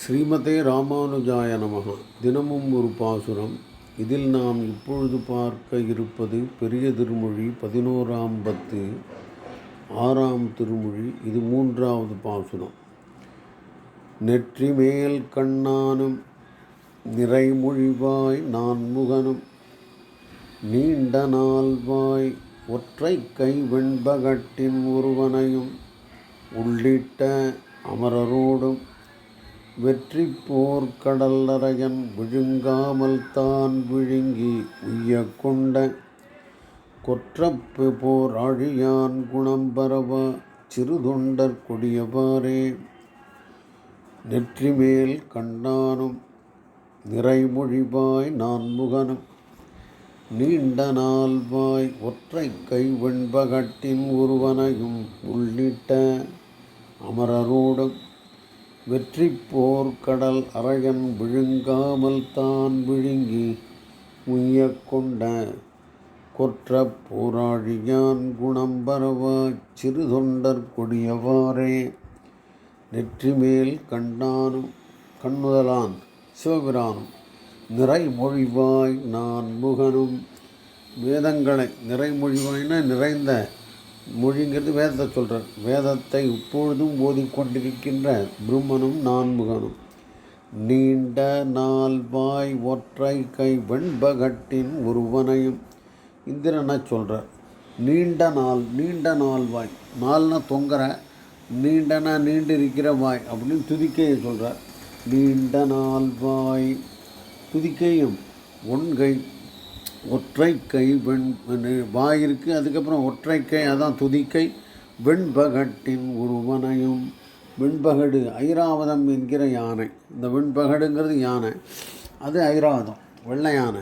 ஸ்ரீமதே ராமானுஜாய நமக. தினமும் ஒரு பாசுரம். இதில் நாம் இப்பொழுது பார்க்க இருப்பது பெரிய திருமொழி பதினோராம் பத்து ஆறாம் திருமொழி. இது மூன்றாவது பாசுரம். நெற்றி மேல் கண்ணானும் நிறைமொழிவாய் நான்முகனும் நீண்ட நாள்வாய் ஒற்றை கை வெண்பகட்டின் ஒருவனையும் உள்ளிட்ட அமரரோடும் வெற்றி போர் கடல்லறையன் விழுங்காமல் தான் விழுங்கி உய்ய கொண்ட கொற்றப்பு போர் அழியான் குணம் பரவா சிறுதொண்டர் கொடியவாறே. நெற்றி மேல் கண்டானும் நிறைமொழிவாய் நான்முகனும் நீண்ட நாள்வாய் ஒற்றை கை வெண்பகட்டின் ஒருவனையும் உள்ளிட்ட அமரரோடும் வெற்றி போர்க்கடல் கடல் அரையன் விழுங்காமல் தான் விழுங்கி உய்ய கொண்ட கொற்ற போராழியான் குணம் பரவா சிறு தொண்டர் கொடியவாறே. நெற்றி மேல் கண்டானும் கண்ணுதலான் சிவபிரானும் நிறைமொழிவாய் நான் முகனும் வேதங்களை நிறைமொழிவாய்னா நிறைந்த மொழிங்கிறது வேதத்தை சொல்கிறேன் வேதத்தை இப்பொழுதும் ஓதிக்கொண்டிருக்கின்ற பிரம்மனும் நான்முகனும். நீண்ட நால்வாய் ஒற்றை கை வெண்பகட்டின் ஒருவனையும் இந்திரனை சொல்கிறார் நீண்ட நாள் நீண்ட நாள் வாய் நாள்னா தொங்குற நீண்டனா நீண்டு இருக்கிற வாய் அப்படின்னு துதிக்கையை சொல்கிறார் நீண்ட நால்வாய் துதிக்கையும் ஒன்கை ஒற்றை கை வெண் வாய் இருக்குது அதுக்கப்புறம் ஒற்றை கை அதான் துதிக்கை. வெண்பகட்டின் உருவனையும் வெண்பகடு ஐராவதம் என்கிற யானை. இந்த வெண்பகடுங்கிறது யானை. அது ஐராவதம் வெள்ளை யானை.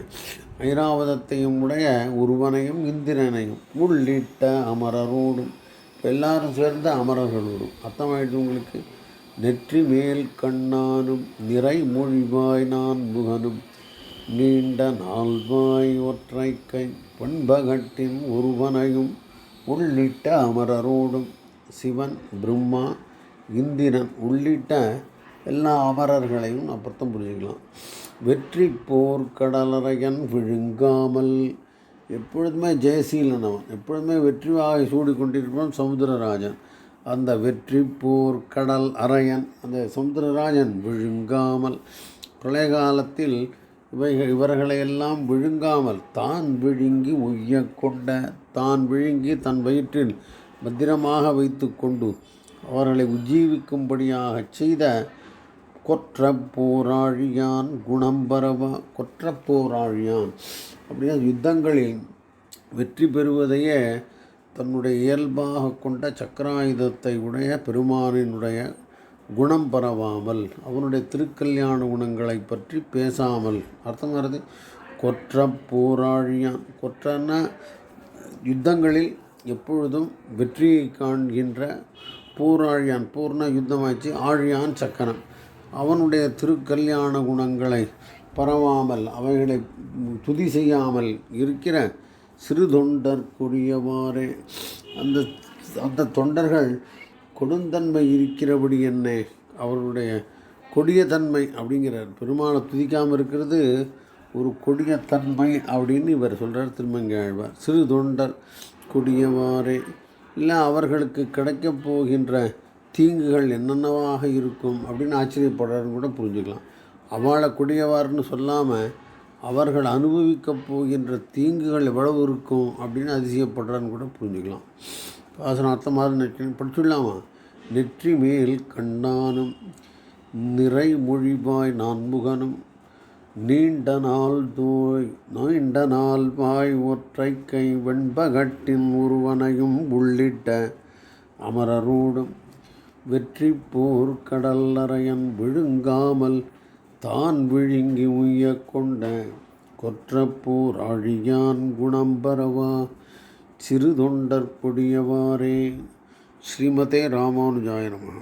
ஐராவதத்தையும் உடைய உருவனையும் இந்திரனையும் உள்ளிட்ட அமரரோடும் எல்லாரும் சேர்ந்த அமரர்களோடும். அர்த்தமாயிடுச்சு உங்களுக்கு? நெற்றி மேல் கண்ணானும் நிறை மொழிவாய் நான் முகனும் நீண்ட நாள்வாய் ஒற்றை கை பண்பகட்டின் ஒருவனையும் உள்ளிட்ட அமரரோடும் சிவன் பிரம்மா இந்திரன் உள்ளிட்ட எல்லா அமரர்களையும் அப்புறம் புரிஞ்சுக்கலாம். வெற்றி போர் கடலறையன் விழுங்காமல் எப்பொழுதுமே ஜெயசீலனவன் எப்பொழுதுமே வெற்றி வாகை சூடிக்கொண்டிருப்பான் சமுத்திரராஜன். அந்த வெற்றி போர் கடல் அரையன் அந்த சமுத்திரராஜன் விழுங்காமல் பிரளய காலத்தில் இவைகள் இவர்களையெல்லாம் விழுங்காமல் தான் விழுங்கி உய்ய கொண்ட தான் விழுங்கி தன் வயிற்றில் பத்திரமாக வைத்து கொண்டு அவர்களை உஜ்ஜீவிக்கும்படியாக செய்த கொற்ற போராழியான் குணம் பரவ கொற்ற போராழியான் அப்படின்னா யுத்தங்களில் வெற்றி பெறுவதையே தன்னுடைய இயல்பாக கொண்ட சக்கராயுதத்தை உடைய பெருமானினுடைய குணம் பரவாமல் அவனுடைய திருக்கல்யாண குணங்களை பற்றி பேசாமல். அர்த்தம் வருது? கொற்ற போராழியான் கொற்றன்னா யுத்தங்களில் எப்பொழுதும் வெற்றியை காண்கின்ற போராழியான். பூர்ண யுத்தமாச்சு ஆழியான் சக்கரன் அவனுடைய திருக்கல்யாண குணங்களை பரவாமல் அவைகளை துதி செய்யாமல் இருக்கிற சிறு தொண்டர் கொடியவாறே. அந்த அந்த தொண்டர்கள் கொடுந்தன்மை இருக்கிறபடி என்ன அவருடைய கொடிய தன்மை அப்படிங்கிறார். பெருமாளை துதிக்காமல் இருக்கிறது ஒரு கொடிய தன்மை அப்படின்னு இவர் சொல்கிறார் திருமங்காழ்வார் சிறு தொண்டர் கொடியவாறே இல்லை அவர்களுக்கு கிடைக்கப் போகின்ற தீங்குகள் என்னென்னவாக இருக்கும் அப்படின்னு ஆச்சரியப்படுறாருன்னு கூட புரிஞ்சுக்கலாம். அவளை கொடியவார்னு சொல்லாமல் அவர்கள் அனுபவிக்கப் போகின்ற தீங்குகள் எவ்வளவு இருக்கும் அப்படின்னு அதிசயப்படுறான்னு கூட புரிஞ்சுக்கலாம். பாசனம் அர்த்தமாக நினைக்கிறேன் படிச்சுடலாமா? நெற்றி மேல் கண்ணானும் நிறை மொழிவாய் நான்முகனும் நீண்ட நாள் தோய் நீண்ட நாள் வாய் ஒற்றை கை வெண்பகட்டின் ஒருவனையும் உள்ளிட்ட அமரரோடும் வெற்றி போர் கடல்லறையன் விழுங்காமல் தான் விழுங்கி உய்ய கொண்ட கொற்றப்போர் அழியான் குணம் பரவா சிறு தொண்டர் கொடியவாறே. ஸ்ரீமதே ராமானுஜாய நம.